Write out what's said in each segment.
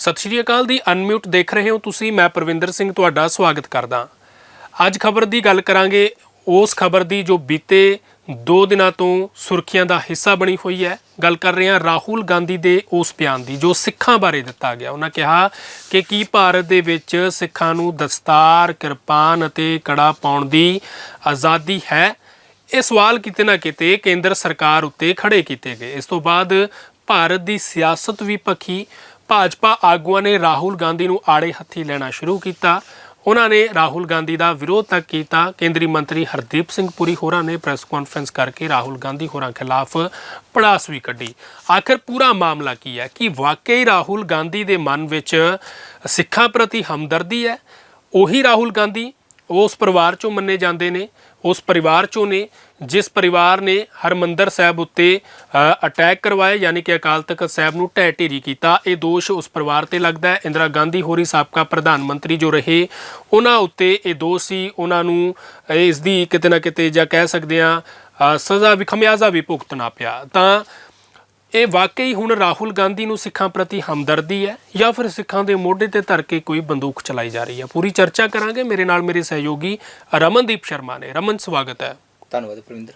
ਸਤਿ ਸ਼੍ਰੀ ਅਕਾਲ ਦੀ ਅਨਮਿਊਟ ਦੇਖ ਰਹੇ ਹੋ ਤੁਸੀਂ, ਮੈਂ ਪ੍ਰਵਿੰਦਰ ਸਿੰਘ ਤੁਹਾਡਾ ਸਵਾਗਤ ਕਰਦਾ ਅੱਜ ਖਬਰ ਦੀ ਗੱਲ ਕਰਾਂਗੇ। ਉਸ ਖਬਰ ਦੀ ਜੋ ਬੀਤੇ 2 ਦਿਨਾਂ ਤੋਂ ਸੁਰਖੀਆਂ ਦਾ ਹਿੱਸਾ ਬਣੀ ਹੋਈ ਹੈ। ਗੱਲ ਕਰ ਰਹੇ ਹਾਂ ਰਾਹੁਲ ਗਾਂਧੀ ਦੇ ਉਸ ਬਿਆਨ ਦੀ, ਜੋ ਸਿੱਖਾਂ ਬਾਰੇ ਦਿੱਤਾ ਗਿਆ। ਉਹਨਾਂ ਕਿਹਾ ਕਿ ਕੀ ਭਾਰਤ ਦੇ ਵਿੱਚ ਸਿੱਖਾਂ ਨੂੰ ਦਸਤਾਰ, ਕਿਰਪਾਨ ਅਤੇ ਕੜਾ ਪਾਉਣ ਦੀ ਆਜ਼ਾਦੀ ਹੈ? ਇਹ ਸਵਾਲ ਕਿਤੇ ਨਾ ਕਿਤੇ ਕੇਂਦਰ ਸਰਕਾਰ ਉੱਤੇ ਖੜੇ ਕੀਤੇ ਗਏ। ਇਸ ਤੋਂ ਬਾਅਦ ਭਾਰਤ ਦੀ ਸਿਆਸਤ ਵੀ ਪੱਖੀ ਭਾਜਪਾ ਆਗੂਆਂ ਨੇ ਰਾਹੁਲ ਗਾਂਧੀ ਨੂੰ ਆੜੇ ਹੱਥੀ ਲੈਣਾ ਸ਼ੁਰੂ ਕੀਤਾ। ਉਹਨਾਂ ਨੇ ਰਾਹੁਲ ਗਾਂਧੀ ਦਾ ਵਿਰੋਧ ਤੱਕ ਕੀਤਾ। ਕੇਂਦਰੀ ਮੰਤਰੀ ਹਰਦੀਪ ਸਿੰਘ ਪੁਰੀ ਹੋਰਾਂ ਨੇ ਪ੍ਰੈਸ ਕਾਨਫਰੰਸ ਕਰਕੇ ਰਾਹੁਲ ਗਾਂਧੀ ਹੋਰਾਂ ਖਿਲਾਫ ਪੜਾਸ ਵੀ ਕੱਢੀ। ਆਖਰ ਪੂਰਾ ਮਾਮਲਾ ਕੀ ਹੈ? ਕਿ ਵਾਕਈ ਰਾਹੁਲ ਗਾਂਧੀ ਦੇ ਮਨ ਵਿੱਚ ਸਿੱਖਾਂ ਪ੍ਰਤੀ ਹਮਦਰਦੀ ਹੈ? ਉਹੀ ਰਾਹੁਲ ਗਾਂਧੀ ਉਸ ਪਰਿਵਾਰ ਚੋਂ ਮੰਨੇ ਜਾਂਦੇ ਨੇ। ਉਸ ਪਰਿਵਾਰ ਚੋਂ ਨੇ, ਜਿਸ ਪਰਿਵਾਰ ਨੇ ਹਰਮੰਦਰ ਸਾਹਿਬ ਉੱਤੇ ਅਟੈਕ ਕਰਵਾਏ, ਯਾਨੀ ਕਿ ਅਕਾਲ ਤਖਤ ਸਾਹਿਬ ਨੂੰ ਢਹਿ ਢੇਰੀ ਕੀਤਾ। ਇਹ ਦੋਸ਼ ਉਸ ਪਰਿਵਾਰ ਤੇ ਲੱਗਦਾ ਹੈ। ਇੰਦਰਾ ਗਾਂਧੀ ਹੋਰੀ ਸਾਬਕਾ ਪ੍ਰਧਾਨ ਮੰਤਰੀ ਜੋ ਰਹੇ, ਉਹਨਾਂ ਉੱਤੇ ਇਹ ਦੋਸ਼ ਸੀ। ਉਹਨਾਂ ਨੂੰ ਇਸ ਦੀ ਕਿਤੇ ਨਾ ਕਿਤੇ ਜਾਂ ਕਹਿ ਸਕਦੇ ਆ ਸਜ਼ਾ ਵੀ ਖਮਿਆਜ਼ਾ ਵੀ ਭੁਗਤਣਾ ਪਿਆ। ਤਾਂ ਇਹ ਵਾਕਈ ਹੁਣ ਰਾਹੁਲ ਗਾਂਧੀ ਨੂੰ ਸਿੱਖਾਂ ਪ੍ਰਤੀ ਹਮਦਰਦੀ ਹੈ ਜਾਂ ਫਿਰ ਸਿੱਖਾਂ ਦੇ ਮੋਢੇ ਤੇ ਧਰ ਕੇ ਕੋਈ ਬੰਦੂਕ ਚਲਾਈ ਜਾ ਰਹੀ ਹੈ? ਪੂਰੀ ਚਰਚਾ ਕਰਾਂਗੇ। ਮੇਰੇ ਨਾਲ ਮੇਰੇ ਸਹਿਯੋਗੀ ਰਮਨਦੀਪ ਸ਼ਰਮਾ ਨੇ। ਰਮਨ, ਸਵਾਗਤ ਹੈ। ਧੰਨਵਾਦ ਪ੍ਰਵਿੰਦਰ।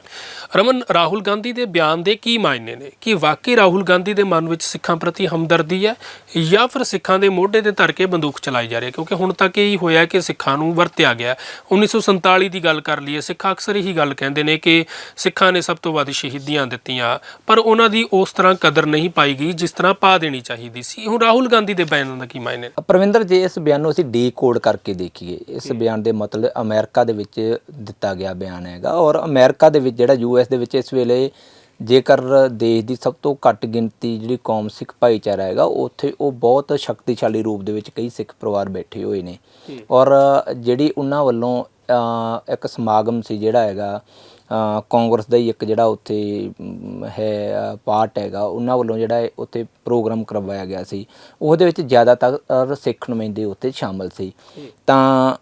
ਰਮਨ ਰਾਹੁਲ ਗਾਂਧੀ ਦੇ ਬਿਆਨ ਦੇ ਕੀ ਮਾਇਨੇ ਨੇ? ਕਿ ਵਾਕਈ ਰਾਹੁਲ ਗਾਂਧੀ ਦੇ ਮਨ ਵਿੱਚ ਸਿੱਖਾਂ ਪ੍ਰਤੀ ਹਮਦਰਦੀ ਹੈ ਜਾਂ ਫਿਰ ਸਿੱਖਾਂ ਦੇ ਮੋਢੇ ਤੇ ਧਰ ਕੇ ਬੰਦੂਕ ਚਲਾਈ ਜਾ ਰਹੀ ਹੈ? ਕਿਉਂਕਿ ਹੁਣ ਤੱਕ ਇਹ ਹੀ ਹੋਇਆ ਕਿ ਸਿੱਖਾਂ ਨੂੰ ਵਰਤਿਆ ਗਿਆ 1947 ਦੀ ਗੱਲ ਕਰ ਲਈਏ ਸਿੱਖ ਅਕਸਰ ਇਹੀ ਗੱਲ ਕਹਿੰਦੇ ਨੇ ਕਿ ਸਿੱਖਾਂ ਨੇ ਸਭ ਤੋਂ ਵੱਧ ਸ਼ਹੀਦੀਆਂ ਦਿੱਤੀਆਂ ਪਰ ਉਹਨਾਂ ਦੀ ਉਸ ਤਰ੍ਹਾਂ ਕਦਰ ਨਹੀਂ ਪਾਈ ਗਈ ਜਿਸ ਤਰ੍ਹਾਂ ਪਾ ਦੇਣੀ ਚਾਹੀਦੀ ਸੀ। ਹੁਣ ਰਾਹੁਲ ਗਾਂਧੀ ਦੇ ਬਿਆਨ ਦਾ ਕੀ ਮਾਇਨੇ ਨੇ? ਪ੍ਰਵਿੰਦਰ ਜੇ ਇਸ ਬਿਆਨ ਨੂੰ ਅਸੀਂ ਡੀਕੋਡ ਕਰਕੇ ਦੇਖੀਏ ਇਸ ਬਿਆਨ ਦੇ ਮਤਲਬ ਅਮਰੀਕਾ ਦੇ ਵਿੱਚ ਦਿੱਤਾ ਗਿਆ ਬਿਆਨ ਹੈਗਾ ਔਰ ਅਮਰੀਕਾ ਦੇ ਵਿੱਚ ਜਿਹੜਾ ਯੂਐਸ ਦੇ ਵਿੱਚ ਇਸ ਵੇਲੇ ਜੇਕਰ ਦੇਸ਼ ਦੀ ਸਭ ਤੋਂ ਘੱਟ ਗਿਣਤੀ ਜਿਹੜੀ ਕੌਮ ਸਿੱਖ ਭਾਈਚਾਰਾ ਹੈਗਾ ਉੱਥੇ ਉਹ ਬਹੁਤ ਸ਼ਕਤੀਸ਼ਾਲੀ ਰੂਪ ਦੇ ਵਿੱਚ ਕਈ ਸਿੱਖ ਪਰਿਵਾਰ ਬੈਠੇ ਹੋਏ ਨੇ। ਔਰ ਜਿਹੜੀ ਉਹਨਾਂ ਵੱਲੋਂ ਇੱਕ ਸਮਾਗਮ ਸੀ ਜਿਹੜਾ ਹੈਗਾ ਕਾਂਗਰਸ ਦਾ ਹੀ ਇੱਕ ਜਿਹੜਾ ਉੱਥੇ ਹੈ ਪਾਰਟ ਹੈਗਾ ਉਹਨਾਂ ਵੱਲੋਂ ਜਿਹੜਾ ਉੱਥੇ ਪ੍ਰੋਗਰਾਮ ਕਰਵਾਇਆ ਗਿਆ ਸੀ। ਉਹਦੇ ਵਿੱਚ ਜ਼ਿਆਦਾਤਰ ਸਿੱਖ ਨੁਮਾਇੰਦੇ ਉੱਥੇ ਸ਼ਾਮਲ ਸੀ। ਤਾਂ